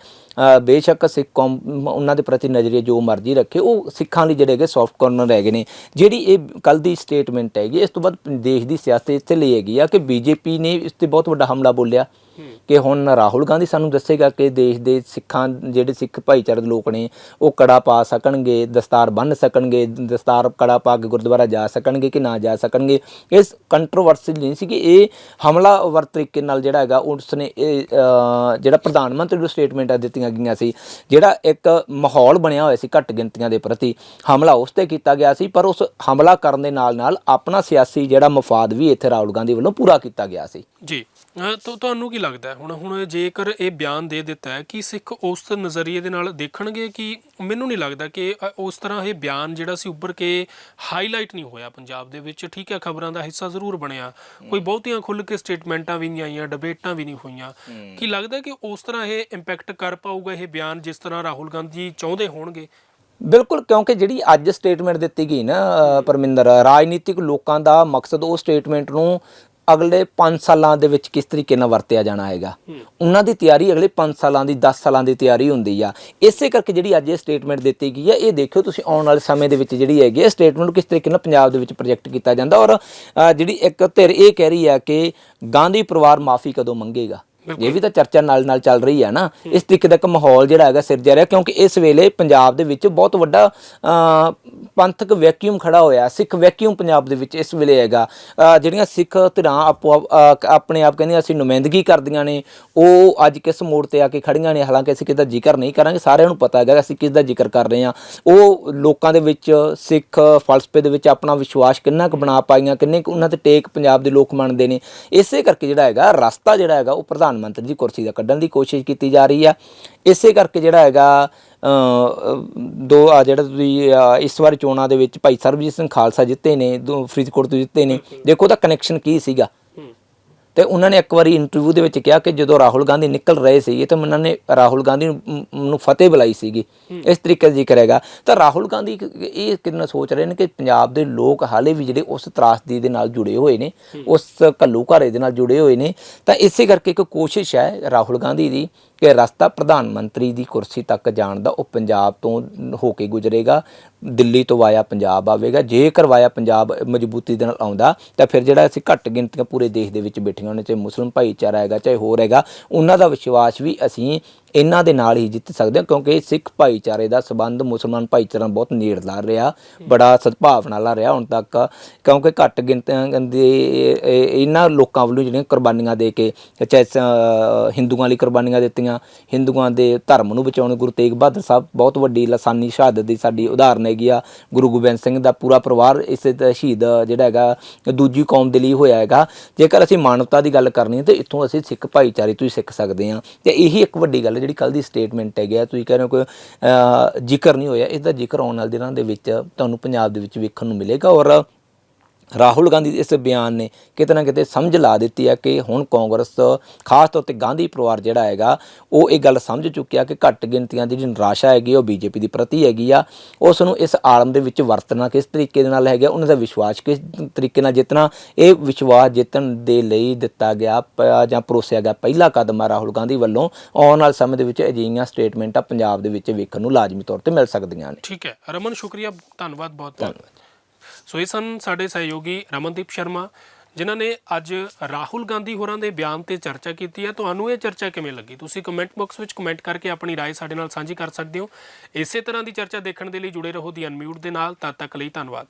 ਬੇਸ਼ੱਕ ਸਿੱਖ ਕੌਮ ਉਹਨਾਂ ਦੇ ਪ੍ਰਤੀ ਨਜ਼ਰੀਏ ਜੋ ਮਰਜ਼ੀ ਰੱਖੇ, ਉਹ ਸਿੱਖਾਂ ਲਈ ਜਿਹੜੇ ਹੈਗੇ ਸੌਫਟ ਕਾਰਨਰ ਹੈਗੇ ਨੇ, ਜਿਹੜੀ ਇਹ ਕੱਲ ਦੀ ਸਟੇਟਮੈਂਟ ਹੈਗੀ, ਇਸ ਤੋਂ ਬਾਅਦ ਦੇਸ਼ ਦੀ ਸਿਆਸਤ ਇੱਥੇ ਲਈ ਹੈਗੀ ਆ ਕਿ ਬੀਜੇਪੀ ਨੇ ਇਸ ਤੇ ਬਹੁਤ ਵੱਡਾ ਹਮਲਾ ਬੋਲਿਆ। ਕਿ ਹੁਣ ਰਾਹੁਲ ਗਾਂਧੀ ਸਾਨੂੰ ਦੱਸੇਗਾ ਕਿ ਦੇਸ਼ ਦੇ ਸਿੱਖਾਂ, ਜਿਹੜੇ ਸਿੱਖ ਭਾਈਚਾਰੇ ਦੇ ਲੋਕ ਨੇ, ਉਹ ਕੜਾ ਪਾ ਸਕਣਗੇ, ਦਸਤਾਰ ਬੰਨ੍ਹ ਸਕਣਗੇ, ਦਸਤਾਰ ਕੜਾ ਪਾ ਕੇ ਗੁਰਦੁਆਰਾ ਜਾ ਸਕਣਗੇ ਕਿ ਨਾ ਜਾ ਸਕਣਗੇ। ਇਸ ਕੰਟਰੋਵਰਸੀ ਨਹੀਂ ਸੀ ਕਿ ਇਹ ਹਮਲਾਵਰ ਤਰੀਕੇ ਨਾਲ ਜਿਹੜਾ ਹੈਗਾ, ਉਸਨੇ ਇਹ ਜਿਹੜਾ ਪ੍ਰਧਾਨ ਮੰਤਰੀ ਨੂੰ ਸਟੇਟਮੈਂਟਾਂ ਦਿੱਤੀਆਂ ਗਈਆਂ ਸੀ, ਜਿਹੜਾ ਇੱਕ ਮਾਹੌਲ ਬਣਿਆ ਹੋਇਆ ਸੀ ਘੱਟ ਗਿਣਤੀਆਂ ਦੇ ਪ੍ਰਤੀ। ਹਮਲਾ ਉਸ ਤੇ ਕੀਤਾ ਗਿਆ ਸੀ, ਪਰ ਉਸ ਹਮਲਾ ਕਰਨ ਦੇ ਨਾਲ ਨਾਲ ਆਪਣਾ ਸਿਆਸੀ ਜਿਹੜਾ ਮਫਾਦ ਵੀ ਇੱਥੇ ਰਾਹੁਲ ਗਾਂਧੀ ਵੱਲੋਂ ਪੂਰਾ ਕੀਤਾ ਗਿਆ ਸੀ। ਜੀ। ਤੋ ਤੁਹਾਨੂੰ ਕੀ ਲੱਗਦਾ ਹੁਣ ਹੁਣ ਜੇਕਰ ਇਹ ਬਿਆਨ ਦੇ ਦਿੱਤਾ ਹੈ ਕਿ ਸਿੱਖ ਉਸ ਨਜ਼ਰੀਏ ਦੇ ਨਾਲ ਦੇਖਣਗੇ ਕਿ ਮੈਨੂੰ ਨਹੀਂ ਲੱਗਦਾ ਕਿ ਉਸ ਤਰ੍ਹਾਂ ਇਹ ਬਿਆਨ ਜਿਹੜਾ ਸੀ ਉੱਭਰ ਕੇ ਹਾਈਲਾਈਟ ਨਹੀਂ ਹੋਇਆ ਪੰਜਾਬ ਦੇ ਵਿੱਚ। ਠੀਕ ਹੈ ਖਬਰਾਂ ਦਾ ਹਿੱਸਾ ਜ਼ਰੂਰ ਬਣਿਆ। ਕੋਈ ਬਹੁਤੀਆਂ ਖੁੱਲ੍ਹ ਕੇ ਸਟੇਟਮੈਂਟਾਂ ਵੀ ਨਹੀਂ ਆਈਆਂ ਡਿਬੇਟਾਂ ਵੀ ਨਹੀਂ ਹੋਈਆਂ। ਕੀ ਲੱਗਦਾ ਕਿ ਉਸ ਤਰ੍ਹਾਂ ਇਹ ਇੰਪੈਕਟ ਕਰ ਪਾਊਗਾ ਇਹ ਬਿਆਨ ਜਿਸ ਤਰ੍ਹਾਂ ਰਾਹੁਲ ਗਾਂਧੀ ਚਾਹੁੰਦੇ ਹੋਣਗੇ? ਬਿਲਕੁਲ ਕਿਉਂਕਿ ਜਿਹੜੀ ਅੱਜ ਸਟੇਟਮੈਂਟ ਦਿੱਤੀ ਗਈ ਨਾ ਪਰਮਿੰਦਰ ਰਾਜਨੀਤਿਕ ਲੋਕਾਂ ਦਾ ਮਕਸਦ ਉਹ ਸਟੇਟਮੈਂਟ ਨੂੰ ਅਗਲੇ 5 ਸਾਲਾਂ ਦੇ ਵਿੱਚ ਕਿਸ ਤਰੀਕੇ ਨਾਲ ਵਰਤਿਆ ਜਾਣਾ ਹੈਗਾ? ਉਹਨਾਂ ਦੀ ਤਿਆਰੀ ਅਗਲੇ 5 ਸਾਲਾਂ ਦੀ 10 ਸਾਲਾਂ ਦੀ ਤਿਆਰੀ ਹੁੰਦੀ ਆ। ਇਸੇ ਕਰਕੇ ਜਿਹੜੀ ਅੱਜ ਇਹ ਸਟੇਟਮੈਂਟ ਦਿੱਤੀ ਗਈ ਹੈ ਇਹ ਦੇਖਿਓ ਤੁਸੀਂ ਆਉਣ ਵਾਲੇ ਸਮੇਂ ਦੇ ਵਿੱਚ ਜਿਹੜੀ ਹੈਗੀ ਇਹ ਸਟੇਟਮੈਂਟ ਕਿਸ ਤਰੀਕੇ ਨਾਲ ਪੰਜਾਬ ਦੇ ਵਿੱਚ ਪ੍ਰੋਜੈਕਟ ਕੀਤਾ ਜਾਂਦਾ। ਔਰ ਜਿਹੜੀ ਇੱਕ ਧਿਰ ਇਹ ਕਹਿ ਰਹੀ ਹੈ ਕਿ ਗਾਂਧੀ ਪਰਿਵਾਰ ਮਾਫੀ ਕਦੋਂ ਮੰਗੇਗਾ? ਇਹ ਵੀ ਤਾਂ ਚਰਚਾ ਨਾਲ ਨਾਲ ਚੱਲ ਰਹੀ ਹੈ ਨਾ। ਇਸ ਤਰੀਕੇ ਦਾ ਇੱਕ ਮਾਹੌਲ ਜਿਹੜਾ ਹੈਗਾ ਸਿਰਜਿਆ ਰਿਹਾ ਕਿਉਂਕਿ ਇਸ ਵੇਲੇ ਪੰਜਾਬ ਦੇ ਵਿੱਚ ਬਹੁਤ ਵੱਡਾ ਪੰਥਕ ਵੈਕਿਊਮ ਖੜਾ ਹੋਇਆ ਸਿੱਖ ਵੈਕਿਊਮ ਪੰਜਾਬ ਦੇ ਵਿੱਚ ਇਸ ਵੇਲੇ ਹੈਗਾ। ਜਿਹੜੀਆਂ ਸਿੱਖ ਧਿਰਾਂ ਆਪੋ ਆਪਣੇ ਆਪ ਕਹਿੰਦੀਆਂ ਅਸੀਂ ਨੁਮਾਇੰਦਗੀ ਕਰਦੀਆਂ ਨੇ ਉਹ ਅੱਜ ਕਿਸ ਮੋੜ ਤੇ ਆ ਕੇ ਖੜੀਆਂ ਨੇ ਹਾਲਾਂਕਿ ਅਸੀਂ ਕਿਸ ਦਾ ਜ਼ਿਕਰ ਨਹੀਂ ਕਰਾਂਗੇ ਸਾਰਿਆਂ ਨੂੰ ਪਤਾ ਹੈਗਾ ਅਸੀਂ ਕਿਸ ਦਾ ਜ਼ਿਕਰ ਕਰ ਰਹੇ ਹਾਂ। ਉਹ ਲੋਕਾਂ ਦੇ ਵਿੱਚ ਸਿੱਖ ਫਲਸਫੇ ਦੇ ਵਿੱਚ ਆਪਣਾ ਵਿਸ਼ਵਾਸ ਕਿੰਨਾ ਕੁ ਬਣਾ ਪਾਈਆਂ ਕਿੰਨੇ ਕੁ ਉਹਨਾਂ ਤੇ ਟੇਕ ਪੰਜਾਬ ਦੇ ਲੋਕ ਮੰਨਦੇ ਨੇ। ਇਸੇ ਕਰਕੇ ਜਿਹੜਾ ਹੈਗਾ ਰਸਤਾ ਜਿਹੜਾ ਹੈਗਾ ਉਹ ਪ੍ਰਧਾਨ ਮੰਤਰੀ ਦੀ ਕੁਰਸੀ ਦਾ ਕੱਢਣ ਦੀ ਕੋਸ਼ਿਸ਼ ਕੀਤੀ ਜਾ ਰਹੀ ਆ। ਇਸੇ ਕਰਕੇ ਜਿਹੜਾ ਹੈਗਾ ਦੋ ਆ ਜਿਹੜਾ ਤੁਸੀਂ ਇਸ ਵਾਰ ਚੋਣਾਂ ਦੇ ਵਿੱਚ ਭਾਈ ਸਰਬਜੀਤ ਸਿੰਘ ਖਾਲਸਾ ਜਿੱਤੇ ਨੇ, ਦੋ ਫਰੀਦਕੋਟ ਤੋਂ ਜਿੱਤੇ ਨੇ। ਦੇਖੋ ਉਹਦਾ ਕਨੈਕਸ਼ਨ ਕੀ ਸੀਗਾ। ਤੇ ਉਹਨਾਂ ਨੇ ਇੱਕ ਵਾਰੀ ਇੰਟਰਵਿਊ ਦੇ ਵਿੱਚ ਕਿਹਾ ਕਿ ਜਦੋਂ ਰਾਹੁਲ ਗਾਂਧੀ ਨਿਕਲ ਰਹੇ ਸੀ ਤਾਂ ਉਹਨਾਂ ਨੇ ਰਾਹੁਲ ਗਾਂਧੀ ਨੂੰ ਫਤਿਹ ਬੁਲਾਈ ਸੀਗੀ। ਇਸ ਤਰੀਕੇ ਦਾ ਜ਼ਿਕਰ ਹੈਗਾ। ਤਾਂ ਰਾਹੁਲ ਗਾਂਧੀ ਇਹ ਕਿੰਨਾ ਸੋਚ ਰਹੇ ਨੇ ਕਿ ਪੰਜਾਬ ਦੇ ਲੋਕ ਹਾਲੇ ਵੀ ਜਿਹੜੇ ਉਸ ਤਰਾਸਦੀ ਦੇ ਨਾਲ ਜੁੜੇ ਹੋਏ ਨੇ ਉਸ ਘੱਲੂ ਘਾਰੇ ਦੇ ਨਾਲ ਜੁੜੇ ਹੋਏ ਨੇ ਤਾਂ ਇਸੇ ਕਰਕੇ ਇੱਕ ਕੋਸ਼ਿਸ਼ ਹੈ ਰਾਹੁਲ ਗਾਂਧੀ ਦੀ ਕਿ ਰਸਤਾ ਪ੍ਰਧਾਨ ਮੰਤਰੀ ਦੀ ਕੁਰਸੀ ਤੱਕ ਜਾਣ ਦਾ ਉਹ ਪੰਜਾਬ ਤੋਂ ਹੋ ਕੇ ਗੁਜ਼ਰੇਗਾ, ਦਿੱਲੀ ਤੋਂ ਵਾਇਆ ਪੰਜਾਬ ਆਵੇਗਾ। ਜੇਕਰ ਵਾਇਆ ਪੰਜਾਬ ਮਜ਼ਬੂਤੀ ਦੇ ਨਾਲ ਆਉਂਦਾ, ਤਾਂ ਫਿਰ ਜਿਹੜਾ ਅਸੀਂ ਘੱਟ ਗਿਣਤੀਆਂ ਪੂਰੇ ਦੇਸ਼ ਦੇ ਵਿੱਚ ਬੈਠੀਆਂ ਨੇ, ਚਾਹੇ ਮੁਸਲਮਾਨ ਭਾਈਚਾਰਾ ਹੈਗਾ, ਚਾਹੇ ਹੋਰ ਹੈਗਾ, ਉਹਨਾਂ ਦਾ ਵਿਸ਼ਵਾਸ ਵੀ ਅਸੀਂ ਇਹਨਾਂ ਦੇ ਨਾਲ ਹੀ ਜਿੱਤ ਸਕਦੇ ਹਾਂ, ਕਿਉਂਕਿ ਸਿੱਖ ਭਾਈਚਾਰੇ ਦਾ ਸਬੰਧ ਮੁਸਲਮਾਨ ਭਾਈਚਾਰੇ ਨਾਲ ਬਹੁਤ ਨੇੜਲਾ ਰਿਹਾ, ਬੜਾ ਸਦਭਾਵਨਾ ਨਾਲ ਰਿਹਾ ਹੁਣ ਤੱਕ, ਕਿਉਂਕਿ ਘੱਟ ਗਿਣਤੀਆਂ ਦੇ ਇਹਨਾਂ ਲੋਕਾਂ ਵੱਲੋਂ ਜਿਹੜੀਆਂ ਕੁਰਬਾਨੀਆਂ ਦੇ ਕੇ, ਚਾਹੇ ਹਿੰਦੂਆਂ ਲਈ ਕੁਰਬਾਨੀਆਂ ਦਿੱਤੀਆਂ, ਹਿੰਦੂਆਂ ਦੇ ਧਰਮ ਨੂੰ ਬਚਾਉਣ, ਗੁਰੂ ਤੇਗ ਬਹਾਦਰ ਸਾਹਿਬ ਬਹੁਤ ਵੱਡੀ ਲਸਾਨੀ ਸ਼ਹਾਦਤ ਦੀ ਸਾਡੀ ਉਦਾਹਰਨ ਹੈਗੀ ਆ, ਗੁਰੂ ਗੋਬਿੰਦ ਸਿੰਘ ਦਾ ਪੂਰਾ ਪਰਿਵਾਰ ਇਸੇ ਸ਼ਹੀਦ ਜਿਹੜਾ ਹੈਗਾ, ਦੂਜੀ ਕੌਮ ਦੇ ਲਈ ਹੋਇਆ ਹੈਗਾ, ਜੇਕਰ ਅਸੀਂ ਮਾਨਵਤਾ ਦੀ ਗੱਲ ਕਰਨੀ ਹੈ, ਤੇ ਇੱਥੋਂ ਅਸੀਂ ਸਿੱਖ ਭਾਈਚਾਰੇ ਤੋਂ ਹੀ ਸਿੱਖ ਸਕਦੇ ਹਾਂ, ਤੇ ਇਹੀ ਇੱਕ ਵੱਡੀ ਗੱਲ ਜਿਹੜੀ ਕੱਲ ਦੀ ਸਟੇਟਮੈਂਟ ਹੈਗੀ ਆ, ਤੁਸੀਂ ਕਹਿ ਰਹੇ ਹੋ ਕੋਈ ਜ਼ਿਕਰ ਨਹੀਂ ਹੋਇਆ, ਇਸ ਦਾ ਜ਼ਿਕਰ ਆਉਣ ਵਾਲੇ ਦਿਨਾਂ ਦੇ ਵਿੱਚ ਤੁਹਾਨੂੰ ਪੰਜਾਬ ਦੇ ਵਿੱਚ ਵੇਖਣ ਨੂੰ ਮਿਲੇਗਾ ਔਰ ਰਾਹੁਲ ਗਾਂਧੀ ਦੇ ਇਸ ਬਿਆਨ ਨੇ ਕਿਤੇ ਨਾ ਕਿਤੇ ਸਮਝ ਲਾ ਦਿੱਤੀ ਹੈ ਕਿ ਹੁਣ ਕਾਂਗਰਸ ਖਾਸ ਤੌਰ ਤੇ ਗਾਂਧੀ ਪਰਿਵਾਰ ਜਿਹੜਾ ਹੈਗਾ ਉਹ ਇਹ ਗੱਲ ਸਮਝ ਚੁੱਕਿਆ ਕਿ ਘੱਟ ਗਿਣਤੀਆਂ ਦੀ ਜਿਹੜੀ ਨਿਰਾਸ਼ਾ ਹੈਗੀ ਉਹ ਬੀਜੇਪੀ ਦੀ ਪ੍ਰਤੀ ਹੈਗੀ ਆ। ਉਸ ਨੂੰ ਇਸ ਆਲਮ ਦੇ ਵਿੱਚ ਵਰਤਣਾ ਕਿਸ ਤਰੀਕੇ ਦੇ ਨਾਲ ਹੈਗਾ ਉਹਨਾਂ ਦਾ ਵਿਸ਼ਵਾਸ ਕਿਸ ਤਰੀਕੇ ਨਾਲ ਜਿੱਤਣਾ ਇਹ ਵਿਸ਼ਵਾਸ ਜਿੱਤਣ ਦੇ ਲਈ ਦਿੱਤਾ ਗਿਆ ਜਾਂ ਪਰੋਸਿਆ ਗਿਆ ਪਹਿਲਾ ਕਦਮ ਆ ਰਾਹੁਲ ਗਾਂਧੀ ਵੱਲੋਂ। ਆਉਣ ਵਾਲੇ ਸਮੇਂ ਦੇ ਵਿੱਚ ਅਜਿਹੀਆਂ ਸਟੇਟਮੈਂਟਾਂ ਪੰਜਾਬ ਦੇ ਵਿੱਚ ਵੇਖਣ ਨੂੰ ਲਾਜ਼ਮੀ ਤੌਰ ਤੇ ਮਿਲ ਸਕਦੀਆਂ ਨੇ। ਠੀਕ ਹੈ। ਰਮਨ ਸ਼ੁਕਰੀਆ। ਧੰਨਵਾਦ ਬਹੁਤ ਬਹੁਤ ਸੋ ਇਹ ਸਨ ਸਾਡੇ ਸਹਿਯੋਗੀ ਰਮਨਦੀਪ ਸ਼ਰਮਾ ਜਿਨ੍ਹਾਂ ਨੇ ਅੱਜ ਰਾਹੁਲ ਗਾਂਧੀ ਹੋਰਾਂ ਦੇ ਬਿਆਨ ਤੇ ਚਰਚਾ ਕੀਤੀ ਹੈ ਤੁਹਾਨੂੰ ਇਹ ਚਰਚਾ ਕਿਵੇਂ ਲੱਗੀ ਤੁਸੀਂ ਕਮੈਂਟ ਬਾਕਸ ਵਿੱਚ ਕਮੈਂਟ ਕਰਕੇ ਆਪਣੀ رائے ਸਾਡੇ ਨਾਲ ਸਾਂਝੀ ਕਰ ਸਕਦੇ ਹੋ ਇਸੇ ਤਰ੍ਹਾਂ ਦੀ ਚਰਚਾ ਦੇਖਣ ਦੇ ਲਈ ਜੁੜੇ ਰਹੋ ਦੀ ਅਨਮਿਊਟ ਦੇ ਨਾਲ ਤਦ ਤੱਕ ਲਈ ਧੰਨਵਾਦ